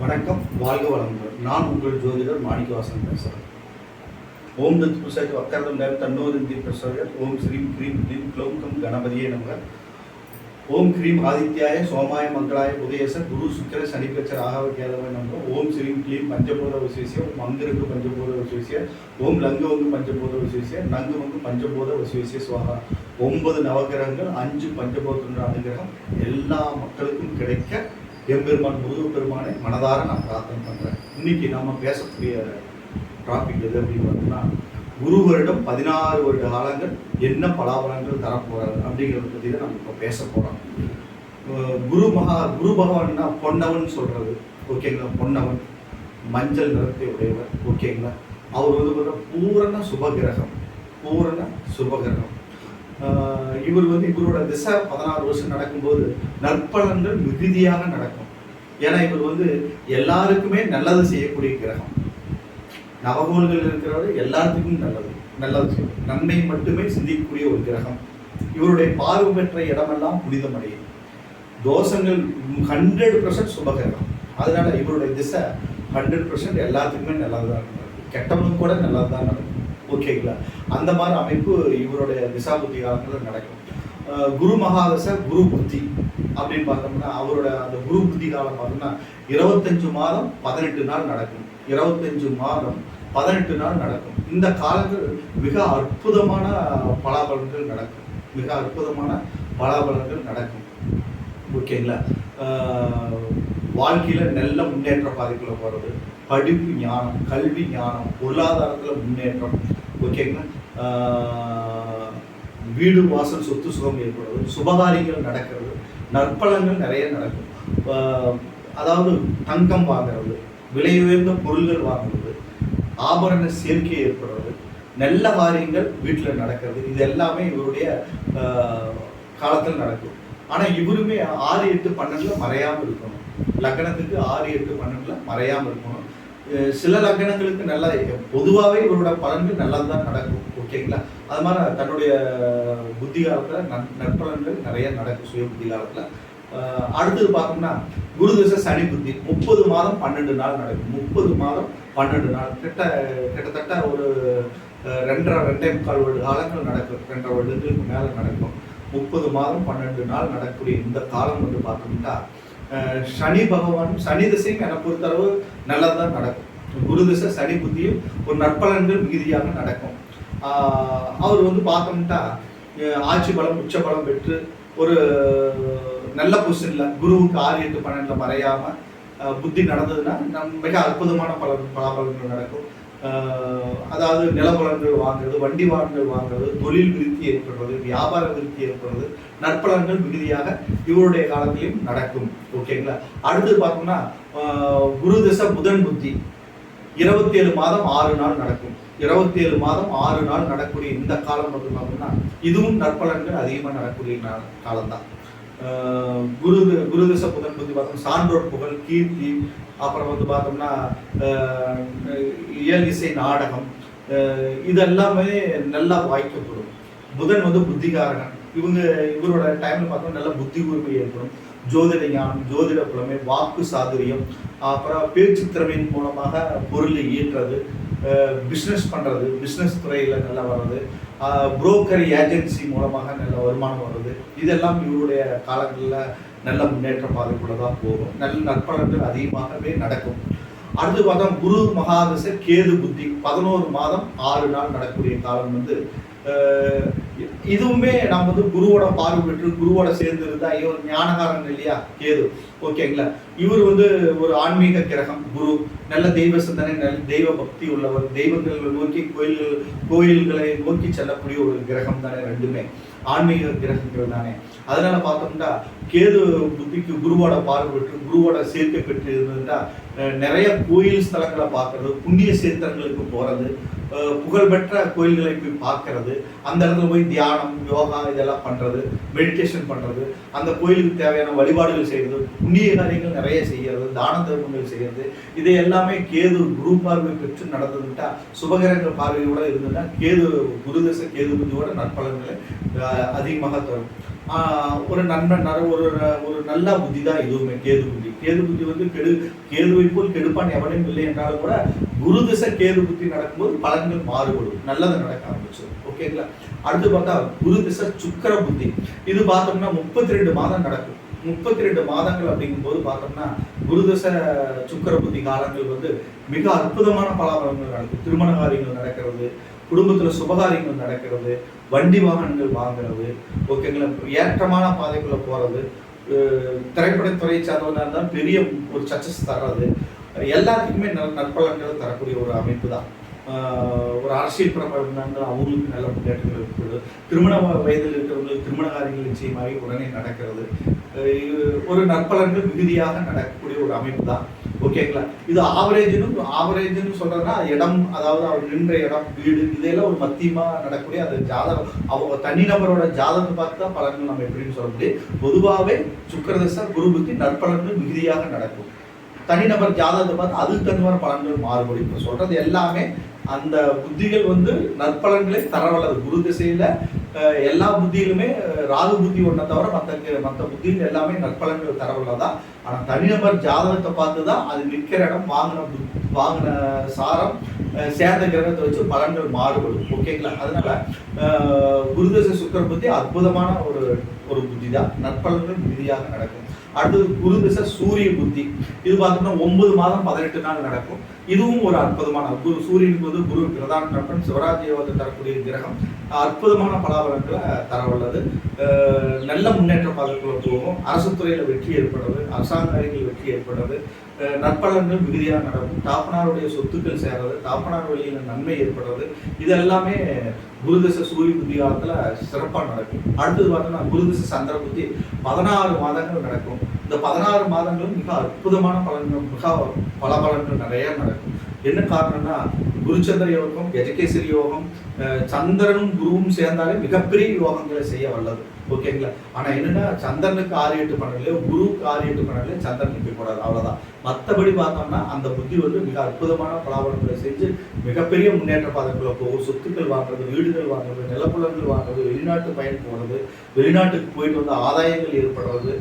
வணக்கம் வாழ்க வளமுடன். நான் உங்கள் ஜோதிடர் மாணிக்கவாசன் பேசுகிறேன் ஓம் தத் புசாய்க்கு வக்கரதம் நேரம் தன்னோதந்தி பிரசோயர் ஓம் ஸ்ரீம் க்ரீம் க்ளீம் க்ளௌம் கம் கணபதியே நமக. ஓம் க்ரீம் ஆதித்யாய சோமாய மங்களாய உதயச குரு சுக்கர சனிப்பச்சர் ஆகவ கேதவன் நமக. ஓம் ஸ்ரீம் க்ளீம் பஞ்சபூத விசேஷிய மங்கருக்கு பஞ்சபூத விசேஷிய ஓம் லங்கு வங்கு பஞ்சபூத விசேஷிய நங்கு வங்கு பஞ்சபூத விசேஷிய சுவாகா. ஒன்பது நவகிரகங்கள் அஞ்சு பஞ்சபூத அனுகிரகம். எல்லா மக்களுக்கும் கிடைக்க எம்பெருமான் முருகப்பெருமானை மனதார நான் பிரார்த்தனை பண்ணுறேன் இன்னைக்கு நாம் பேசக்கூடிய டாபிக் எது அப்படின்னு பார்த்தோம்னா குரு வருடம் பதினாறு வருட காலங்கள் என்ன பலாபலங்கள் தரப்போறாரு அப்படிங்கிறத பற்றி தான் நம்ம இப்போ பேச போகிறோம் குரு மகா குரு பகவான்னா பொன்னவன் சொல்கிறது ஓகேங்களா பொன்னவன். மஞ்சள் நிறத்தை உடையவர். ஓகேங்களா அவர் வந்து பார்த்தா பூரண சுபகிரகம் பூரண சுபகிரகம் இவர் வந்து இவரோட திசை பதினாறு வருஷம் நடக்கும்போது நற்பலன்கள் மிகுதியாக நடக்கும். ஏன்னா இவர் வந்து எல்லாருக்குமே நல்லது செய்யக்கூடிய கிரகம். நவகோள்கள் இருக்கிறவர் எல்லாத்துக்கும் நல்லது நல்லது செய்யும். நன்மை மட்டுமே சிந்திக்கக்கூடிய ஒரு கிரகம். இவருடைய பார்வை பெற்ற இடமெல்லாம் புனிதமடையும். தோஷங்கள் ஹண்ட்ரட் பர்சன்ட் சுபகிரகம். அதனால இவருடைய திசை ஹண்ட்ரட் பர்சன்ட் எல்லாத்துக்குமே நல்லது தான் நடக்கும் கெட்டவனுக்கு கூட நல்லது தான் நடக்கும். ஓகேங்களா? அந்த மாதிரி அமைப்பு இவருடைய திசா புத்தி காலங்களில் நடக்கும் குரு மகாதச குரு புத்தி அப்படின்னு பார்த்தோம்னா அவரோட அந்த குரு புத்தி காலம் பார்த்தோம்னா இருபத்தஞ்சு மாதம் பதினெட்டு நாள் நடக்கும். இருபத்தஞ்சு மாதம் பதினெட்டு நாள் நடக்கும். இந்த காலங்கள் மிக அற்புதமான பலாபலன்கள் நடக்கும். மிக அற்புதமான பலாபலன்கள் நடக்கும். ஓகேங்களா? வாழ்க்கையில் நல்ல முன்னேற்ற பாதைக்குள்ள போகிறது படிப்பு ஞானம் கல்வி ஞானம் பொருளாதாரத்தில் முன்னேற்றம் ஓகேங்களா வீடு வாசல் சொத்து சுகம் ஏற்படுறது சுபகாரியங்கள் நடக்கிறது நற்பலங்கள் நிறைய நடக்கும். அதாவது தங்கம் வாங்குறது விலை உயர்ந்த பொருள்கள் வாங்குறது ஆபரண சேர்க்கை ஏற்படுறது நல்ல காரியங்கள் வீட்டில் நடக்கிறது இது எல்லாமே இவருடைய காலத்தில் நடக்கும். ஆனால் இவருமே ஆறு எட்டு பன்னெண்டில் மறையாமல் இருக்கணும். லக்னத்துக்கு ஆறு எட்டு பன்னெண்டில் மறையாமல் இருக்கணும். சில லக்னங்களுக்கு நல்லா பொதுவாகவே இவரோட பலன்கள் நல்லா தான் நடக்கும். ஓகேங்களா? அது மாதிரி தன்னுடைய புத்தி காலத்தில் நன் நற்பலன்கள் நிறைய நடக்கும் சுய புத்தி காலத்தில். அடுத்தது பார்த்தோம்னா குரு திசை சனி புத்தி. முப்பது மாதம் பன்னெண்டு நாள் நடக்கும். முப்பது மாதம் பன்னெண்டு நாள். கிட்ட கிட்டத்தட்ட ஒரு ரெண்டரை ரெண்டே முக்கால் வருட காலங்கள் நடக்கும். ரெண்டரை வருடங்களுக்கு மேலே நடக்கும். முப்பது மாதம் பன்னெண்டு நாள் நடக்கக்கூடிய இந்த காலம் வந்து பார்த்தோம்னா சனி பகவான் சனி திசையும் என்னை பொறுத்தளவு நல்லதுதான் நடக்கும். குரு திசை சனி புத்தியும் ஒரு நற்பலன்கள் மிகுதியாக நடக்கும். அவர் வந்து பார்த்தோம்னா ஆட்சி பலம் உச்ச பலம் பெற்று ஒரு நல்ல பொசிஷனில் குருவுக்கு ஆறு எட்டு பன்னெண்டில் மறையாமல் புத்தி நடந்ததுன்னா நம் மிக அற்புதமான பல பலாபலங்கள் நடக்கும். அதாவது நிலப்பலன்கள் வாங்குறது வண்டி வாகனங்கள் வாங்குறது தொழில் விருத்தி ஏற்படுறது வியாபார விருத்தி ஏற்படுறது நற்பலன்கள் மிகுதியாக இவருடைய காலத்திலையும் நடக்கும். ஓகேங்களா? அடுத்து பார்த்தோம்னா குரு திசை புதன் புத்தி. இருபத்தி ஏழு மாதம் ஆறு நாள் நடக்கும். இருபத்தி ஏழு மாதம் ஆறு நாள் நடக்கக்கூடிய இந்த காலம் வந்து பார்த்தோம்னா இதுவும் நற்பலன்கள் அதிகமாக நடக்கக்கூடிய நா- காலம்தான். குரு குரு புதன் பற்றி பார்த்தோம் சான்றோர் புகழ் கீர்த்தி. அப்புறம் வந்து பார்த்தோம்னா இயல் இசை நாடகம். இதெல்லாமே நல்லா வாய்க்கப்படும். புதன் வந்து புத்திகாரகன். இவங்க இவரோட டைம்ல பார்த்தோம்னா நல்ல புத்தி கூர்மை ஏற்படும். ஜோதிட ஞானம் ஜோதிட புலமை வாக்கு சாதுரியம். அப்புறம் பேச்சு திறமையின் மூலமாக பொருளை ஈட்டுறது. பிஸ்னஸ் பண்ணுறது பிஸ்னஸ் துறையில் நல்லா வர்றது. புரோக்கர் ஏஜென்சி மூலமாக நல்ல வருமானம் வருது இதெல்லாம் இவருடைய காலங்களில் நல்ல முன்னேற்ற பாதைக்குள்ள தான் போகும். நல்ல நற்பலன்கள் அதிகமாகவே நடக்கும். அடுத்து பார்த்தா குரு மகாதச கேது புத்தி. பதினோரு மாதம் ஆறு நாள் நடக்கக்கூடிய காலம் வந்து இதுவுமே நம்ம வந்து குருவோட பார்வை பெற்று குருவோட சேர்ந்து இருந்தா ஐயோ ஞானகாரன் இல்லையா? கேது. ஓகேங்களா இவர் வந்து ஒரு ஆன்மீக கிரகம் குரு. நல்ல தெய்வ சிந்தனை நல்ல தெய்வ பக்தி உள்ளவர். தெய்வங்களை நோக்கி கோயில்கள் கோயில்களை நோக்கி செல்லக்கூடிய ஒரு கிரகம் தானே ரெண்டுமே. ஆன்மீக கிரகங்கள் தானே. அதனால பார்த்தோம்னா கேது புத்திக்கு குருவோட பார்வை பெற்று குருவோட சேர்க்கை பெற்று இருந்தா நிறைய கோயில் ஸ்தலங்களை பார்க்கறது புண்ணிய சேத்திரங்களுக்கு போகிறது புகழ்பெற்ற கோயில்களை போய் பார்க்கறது அந்த இடத்துல போய் தியானம் யோகா இதெல்லாம் பண்ணுறது மெடிடேஷன் பண்ணுறது அந்த கோயிலுக்கு தேவையான வழிபாடுகள் செய்கிறது புண்ணிய காரியங்கள் நிறைய செய்கிறது தான தர்மங்கள் செய்யறது இது எல்லாமே கேது குரு பார்வை பெற்று நடந்ததுட்டா சுபகிரக பார்வையோடு இருந்ததுன்னா கேது குருதச கேது புத்தியோட நற்பலன்களை அதிகமாக தரும். ஒரு நண்பன் நர- ஒரு ஒரு நல்ல புத்தி தான் எதுவுமே. கேது புத்தி. கேது புத்தி வந்து கெடு கேதுவை போல் கெடுப்பான் எவனையும் இல்லை என்றாலும் கூட குரு திசை கேது புத்தி நடக்கும்போது பலன்கள் மாறுபடும். நல்லது நடக்க ஆரம்பிச்சிடும். ஓகேங்களா அடுத்து பார்த்தா குரு திசை சுக்கர புத்தி. இது பார்த்தோம்னா முப்பத்தி ரெண்டு மாதம் நடக்கும். முப்பத்தி ரெண்டு மாதங்கள் அப்படிங்கும்போது பார்த்தோம்னா குருதச சுக்கர புத்தி காலங்கள் வந்து மிக அற்புதமான பலாபலங்கள் நடக்கும். திருமண காரியங்கள் நடக்கிறது. குடும்பத்தில் சுபகாரியங்கள் நடக்கிறது வண்டி வாகனங்கள் வாங்குறது ஓகேங்களா? ஏற்றமான பாதைக்குள்ளே போகிறது அஹ் திரைப்படத்துறையை சார்ந்தவனாக இருந்தால் பெரிய ஒரு சக்சஸ் தர்றது எல்லாத்துக்குமே நல்ல நற்பலன்கள் தரக்கூடிய ஒரு அமைப்பு தான். ஒரு அரசியல் பிரபலங்கள் அவங்களுக்கு நல்ல முன்னேற்றங்கள் இருக்கிறது திருமண வயதில் இருக்கிறவங்களுக்கு திருமண காரியங்கள் நிச்சயமாகி உடனே நடக்கிறது. இது ஒரு நற்பலன்கள் மிகுதியாக நடக்கக்கூடிய ஒரு அமைப்பு தான். ஓகேங்களா? இது ஆவரேஜ்னு ஆவரேஜ்னு சொல்றதுன்னா இடம் அதாவது அவர் நின்ற இடம் வீடு இதெல்லாம் ஒரு மத்தியமா நடக்கக்கூடிய அந்த ஜாதகம். அவங்க தனிநபரோட ஜாதகத்தை பார்த்து தான் பலன்கள் நம்ம எப்படின்னு சொல்ல முடியும். பொதுவாகவே சுக்கரதசா குரு புத்தி நற்பலன்கள் மிகுதியாக நடக்கும். தனிநபர் ஜாதகத்தை பார்த்து அதுக்கு தகுந்த மாதிரி பலன்கள் மாறுபடும் இப்போ சொல்றது எல்லாமே அந்த புத்திகள் வந்து நற்பலன்களை தரவல்லது குரு திசையில எல்லா புத்தியிலுமே ராகு புத்தி ஒன்றை தவிர மற்ற மற்ற புத்திகள் எல்லாமே நற்பலன்கள் தரவல்லதான் ஆனால் தனிநபர் ஜாதகத்தை பார்த்து தான் அது நிற்கிற இடம் வாங்கின புத்- வாங்கின சாரம் சேர்ந்த கிரகத்தை வச்சு பலன்கள் மாறுபடும். ஓகேங்களா அதனால குருதசை சுக்கர புத்தி அற்புதமான ஒரு ஒரு புத்தி தான் நற்பலன்கள் மிகுதியாக நடக்கும். அடுத்தது குரு திசை சூரிய புத்தி. இது பார்த்தோம்னா ஒன்பது மாதம் பதினெட்டு நாள் நடக்கும். இதுவும் ஒரு அற்புதமான குரு சூரியனுக்கு வந்து குரு பிரதான நண்பன் சிவராஜ் யோகத்தை தரக்கூடிய கிரகம். அற்புதமான பலாபலங்களை தரவுள்ளது. நல்ல முன்னேற்ற பாதைக்குள்ள போகும். அரசு துறையில வெற்றி ஏற்படுறது அரசாங்க வெற்றி ஏற்படுறது. நற்பலன்கள் மிகுதியாக நடக்கும். தாப்பனாருடைய சொத்துக்கள் சேர்றது தாப்பனார் வழியில் நன்மை ஏற்படுறது இது எல்லாமே குருதச சூரிய புத்தி காலத்தில் சிறப்பாக நடக்கும். அடுத்தது பார்த்தோம்னா குருதச சந்திர புத்தி பதினாறு மாதங்கள் நடக்கும். இந்த பதினாறு மாதங்களும் மிக அற்புதமான பலன்கள் மிக பல பலன்கள் நிறைய நடக்கும். என்ன காரணம்னா குருச்சந்திர யோகம் கஜகேசரி யோகம் சந்திரனும் குருவும் சேர்ந்தாலே மிகப்பெரிய யோகங்களை செய்ய வல்லது. ஓகேங்களா? ஆனா என்னன்னா சந்திரனுக்கு ஆறு எட்டு பண்ணலையோ குருவுக்கு ஆறு எட்டு பண்ணலையோ சந்திரனுக்கு கூடாது அவ்வளவுதான். மற்றபடி பார்த்தோம்னா அந்த புத்தி வந்து மிக அற்புதமான பலாபலங்களை செஞ்சு மிகப்பெரிய முன்னேற்ற பாதைக்குள்ள போகும். சொத்துக்கள் வாங்குறது வீடுகள் வாங்குறது நிலப்புலங்கள் வாங்குறது வெளிநாட்டு பயன் போகிறது வெளிநாட்டுக்கு போயிட்டு வந்து ஆதாயங்கள் ஏற்படுறது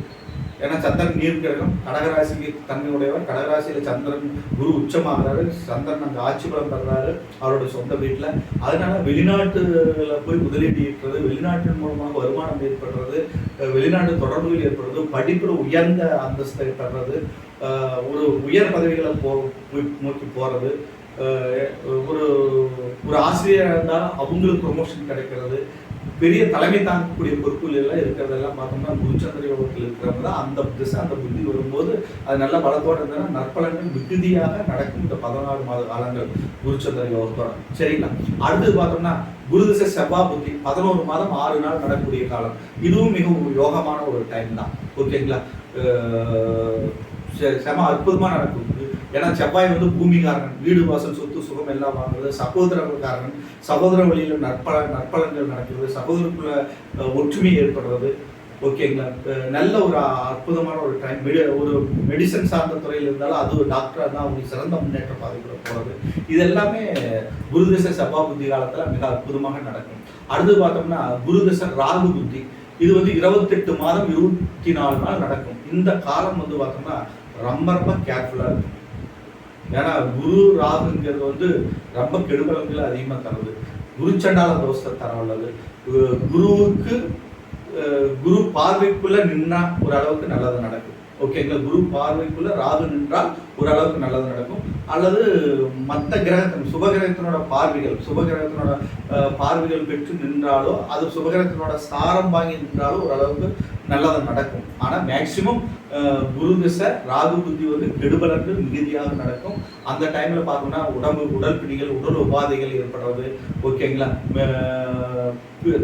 ஏன்னா சந்திரன் நீர் கிரகம் கடகராசிக்கு தன்மையுடையவர் கடகராசியில் சந்திரன் குரு உச்சமாகிறாரு சந்திரன் அங்கே ஆட்சி பலம் பெறாரு அவரோட சொந்த வீட்டில் அதனால வெளிநாட்டுல போய் முதலீடு ஈட்டுறது வெளிநாட்டின் மூலமாக வருமானம் ஏற்படுறது வெளிநாட்டு தொடர்புகள் ஏற்படுறது படிப்பில் உயர்ந்த அந்தஸ்தை பெறுறது ஒரு உயர் பதவிகளை போ நோக்கி போகிறது ஒரு ஒரு ஆசிரியராக இருந்தால் அவங்களுக்கு ப்ரொமோஷன் கிடைக்கிறது. பெரிய தலைமை தாங்கக்கூடிய பொறுப்புகள் எல்லாம் இருக்கிறதெல்லாம் பார்த்தோம்னா குருச்சந்திர யோகத்தில் இருக்கிறவங்க தான் அந்த திசை அந்த புத்தி வரும்போது அது நல்ல பலத்தோடு இருந்ததுன்னா நற்பலன்கள் மிகுதியாக நடக்கும் இந்த பதினாறு மாத காலங்கள் குருச்சந்திர யோகத்தோட. சரிங்களா? அடுத்தது பார்த்தோம்னா குரு திசை செவ்வா புத்தி. பதினோரு மாதம் ஆறு நாள் நடக்கக்கூடிய காலம். இதுவும் மிகவும் யோகமான ஒரு டைம் தான். ஓகேங்களா செ- செம அற்புதமாக நடக்கும். ஏன்னா செவ்வாய் வந்து பூமிகாரன் வீடு வாசல் சொத்து சுகம் எல்லாம் வாங்குறது சகோதரக்காரன் சகோதர வழியில் நற்பல நற்பலன்கள் நடக்கிறது சகோதரக்குள்ள ஒற்றுமை ஏற்படுறது. ஓகேங்களா நல்ல ஒரு அற்புதமான ஒரு டைம் மெடி ஒரு மெடிசன் சார்ந்த துறையில் இருந்தாலும் அது ஒரு டாக்டராக தான் அவங்களுக்கு சிறந்த முன்னேற்ற பாதைக்குள்ள போகிறது இது எல்லாமே குருதச செவ்வா புத்தி காலத்தில் மிக அற்புதமாக நடக்கும். அடுத்து பார்த்தோம்னா குருதச ராகு புத்தி. இது வந்து இருபத்தெட்டு மாதம் இருபத்தி நாலு நாள் நடக்கும். இந்த காலம் வந்து பார்த்தோம்னா ரொம்ப ரொம்ப கேர்ஃபுல்லாக இருக்கும். ஏன்னா குரு ராகுங்கிறது வந்து ரொம்ப கெடுபலன்கள் அதிகமாக தருது. குரு சண்டால தோஷத்தை தர உள்ளது குருவுக்கு குரு பார்வைக்குள்ளே நின்னா ஒரு அளவுக்கு நல்லது நடக்கும். ஓகேங்களா குரு பார்வைக்குள்ள ராகு நின்றால் ஓரளவுக்கு நல்லது நடக்கும். அல்லது மற்ற கிரகத்தின் சுபகிரகத்தினோட பார்வைகள் சுபகிரகத்தினோட பார்வைகள் பெற்று நின்றாலோ அது சுபகிரகத்தினோட சாரம் வாங்கி நின்றாலோ ஓரளவுக்கு நல்லது நடக்கும். ஆனால் மேக்சிமம் குரு திசை ராகு புத்தி வந்து கெடுபலர்கள் மிகுதியாக நடக்கும். அந்த டைம்ல பார்த்தோம்னா உடம்பு உடல் பிடிகள் உடல் உபாதைகள் ஏற்படுறது. ஓகேங்களா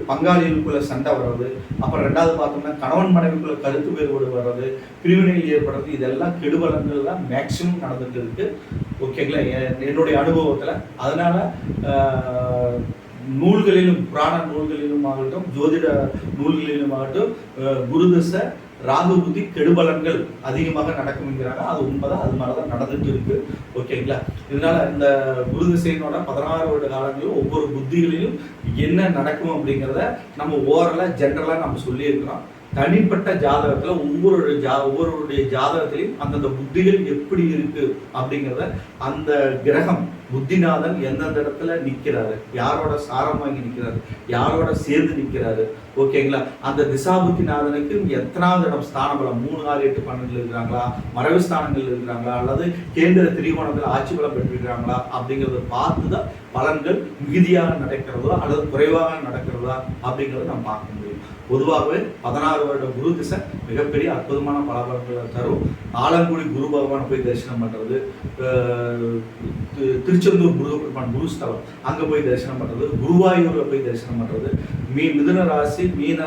பங்காளிகளுக்குள்ள சண்டை வர்றது அப்புறம் ரெண்டாவது பார்த்தோம்னா கணவன் மனைவிக்குள்ள கருத்து வேறுபாடு வர்றது பிரிவினைகள் ஏற்படுறது இதெல்லாம் கெடுபலங்கள் தான் மேக்சிமம் நடந்துட்டு இருக்கு. ஓகேங்களா என்னுடைய அனுபவத்தில். அதனால நூல்களிலும் புராண நூல்களிலும் ஆகட்டும் ஜோதிட நூல்களிலும் ஆகட்டும் குருதசை ராகு புத்தி கெடுபலன்கள் அதிகமாக நடக்கும்ங்கிறாங்க அது உண்மைதான் அது மாதிரி தான் நடந்துட்டு இருக்கு. ஓகேங்களா இதனால இந்த குரு திசையினோட பதினாறு வருட காலங்களிலும் ஒவ்வொரு புத்திகளிலும் என்ன நடக்கும் அப்படிங்கிறத நம்ம ஓரலாக ஜென்ரலாக நம்ம சொல்லியிருக்கிறோம். தனிப்பட்ட ஜாதகத்தில் ஒவ்வொரு ஜா ஒவ்வொருடைய ஜாதகத்திலையும் அந்தந்த புத்திகள் எப்படி இருக்கு அப்படிங்கிறத அந்த கிரகம் புத்திநாதன் எந்தெந்த இடத்துல நிக்கிறாரு? யாரோட சாரம் வாங்கி நிக்கிறாரு? யாரோட சேர்ந்து நிக்கிறாரு? ஓகேங்களா அந்த திசாபுத்திநாதனுக்கு எத்தனாவது இடம் ஸ்தான பலம்? மூணு ஆறு எட்டு பன்னெண்டுல இருக்கிறாங்களா? மறைவு ஸ்தானங்கள் இருக்கிறாங்களா? அல்லது கேந்திர திரிகோணத்தில் ஆட்சி பலம் பெற்றிருக்கிறாங்களா? அப்படிங்கிறத பார்த்து தான் பலன்கள் மிகுதியாக நடக்கிறதோ அல்லது குறைவாக நடக்கிறதா அப்படிங்கிறத நம்ம பார்க்க முடியும். பொதுவாகவே பதினாறு வருட குரு திசை மிகப்பெரிய அற்புதமான பலாபலங்களை தரும். ஆலங்குடி குரு பகவான் போய் தரிசனம் பண்றது அஹ் தி- திருச்செந்தூர் முருகப்பெருமான் குரு ஸ்தலம் அங்க போய் தரிசனம் பண்றது குருவாயூர்ல போய் தரிசனம் பண்றது மீ மிதுன ராசி மீன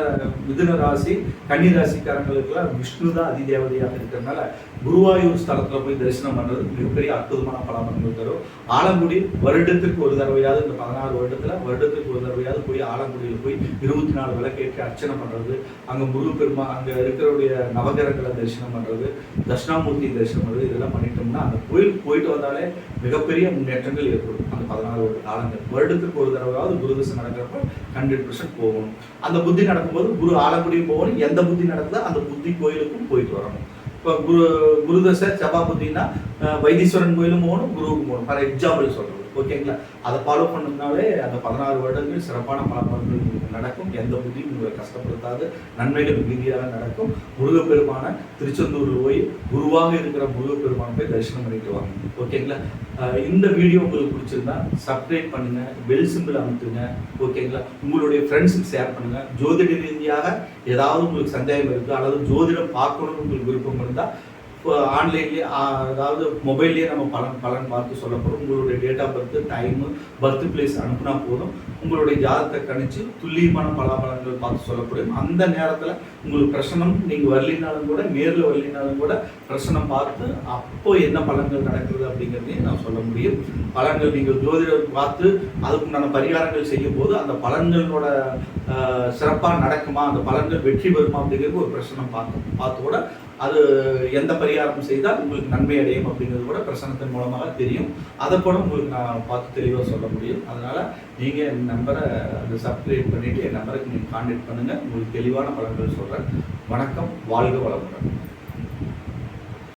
மிதுன ராசி கன்னி ராசிக்காரங்களுக்குலாம் விஷ்ணு தான் அதிதேவதையாக இருக்கிறதுனால குருவாயூர் ஸ்தலத்தில் போய் தரிசனம் பண்ணுறது மிகப்பெரிய அற்புதமான பலாபலன்கள் தரும். ஆலங்குடி வருடத்திற்கு ஒரு தடவையாவது இந்த பதினாறு வருடத்தில் வருடத்துக்கு ஒரு தடவையாவது போய் ஆலங்குடியில் போய் இருபத்தி நாலு விளக்கேற்றி அர்ச்சனை பண்ணுறது அங்கே முருக முருகப்பெருமா அங்கே இருக்கிறவருடைய நவகிரகங்களை தரிசனம் பண்ணுறது தட்சிணாமூர்த்தி தரிசனம் பண்ணுறது இதெல்லாம் பண்ணிட்டோம்னா அந்த கோயிலுக்கு போயிட்டு வந்தாலே மிகப்பெரிய முன்னேற்றங்கள் ஏற்படும். அந்த பதினாறு காலங்கள். வருடத்துக்கு ஒரு தடவையாவது குருதசம் நடக்கிறப்ப ஹண்ட்ரட் பர்சன்ட் போகணும் அந்த புத்தி நடக்கும்போது குரு ஆலங்குடியும் போகணும். எந்த புத்தி நடக்குதோ அந்த புத்தி கோயிலுக்கும் போயிட்டு வரணும். இப்போ குரு குருதசை செவ்வா புத்தின்னா வைத்தீஸ்வரன் கோயிலும் போகணும் குருவுக்கும் போகணும். ஃபார் எக்ஸாம்பிள் சொல்கிறோம் ஓகேங்களா? அதை ஃபாலோ பண்ணதுனாலே அந்த பதினாறு வருடங்கள் சிறப்பான பலன்கள் உங்களுக்கு நடக்கும். எந்த புத்தியும் உங்களை கஷ்டப்படுத்தாது. நன்மைகள் ரீதியாக நடக்கும். முருகப்பெருமான திருச்செந்தூரில் போய் குருவாக இருக்கிற முருகப்பெருமான போய் தரிசனம் பண்ணிட்டு வாங்க. ஓகேங்களா? இந்த வீடியோ உங்களுக்கு பிடிச்சிருந்தா சப்ஸ்கிரைப் பண்ணுங்க பெல் சிம்பிள் அமைத்துங்க. ஓகேங்களா? உங்களுடைய ஃப்ரெண்ட்ஸுக்கு ஷேர் பண்ணுங்க. ஜோதிட ரீதியாக ஏதாவது உங்களுக்கு சந்தேகம் இருக்குது அல்லது ஜோதிடம் பார்க்கணும்னு உங்களுக்கு விருப்பம் இருந்தால் இப்போ ஆன்லைன்லேயே அதாவது மொபைல்லேயே நம்ம பலன் பலன் பார்த்து சொல்லப்படும். உங்களுடைய date of birth time birth place அனுப்புனா போதும். உங்களுடைய ஜாதத்தை கணிச்சு துல்லியமான பலாபலன்கள் பார்த்து சொல்லப்படும். அந்த நேரத்தில் உங்களுக்கு பிரசனம் நீங்கள் வரலினாலும் கூட நேரில் வரலினாலும் கூட பிரசனம் பார்த்து அப்போ என்ன பலன்கள் நடக்குது அப்படிங்கிறதையும் நான் சொல்ல முடியும். பலன்கள் நீங்கள் ஜோதிடர் பார்த்து அதுக்குண்டான பரிகாரங்கள் செய்யும் போது அந்த பலன்களோட சிறப்பாக நடக்குமா அந்த பலன்கள் வெற்றி பெறுமா அப்படிங்கிறது ஒரு பிரச்சனை பார்த்து பார்த்து கூட அது எந்த பரிகாரம் செய்தால் உங்களுக்கு நன்மை அடையும் அப்படிங்கிறது கூட பிரசனத்தின் மூலமாக தெரியும். அதை கூட உங்களுக்கு நான் பார்த்து தெளிவாக சொல்ல முடியும். அதனால் நீங்கள் என் நம்பரை அந்த சப்ஸ்கிரைப் பண்ணிவிட்டு என் நம்பருக்கு நீங்கள் கான்டாக்ட் பண்ணுங்கள் உங்களுக்கு தெளிவான பலன்கள் சொல்கிறேன் வணக்கம். வாழ்க வளமுடன்.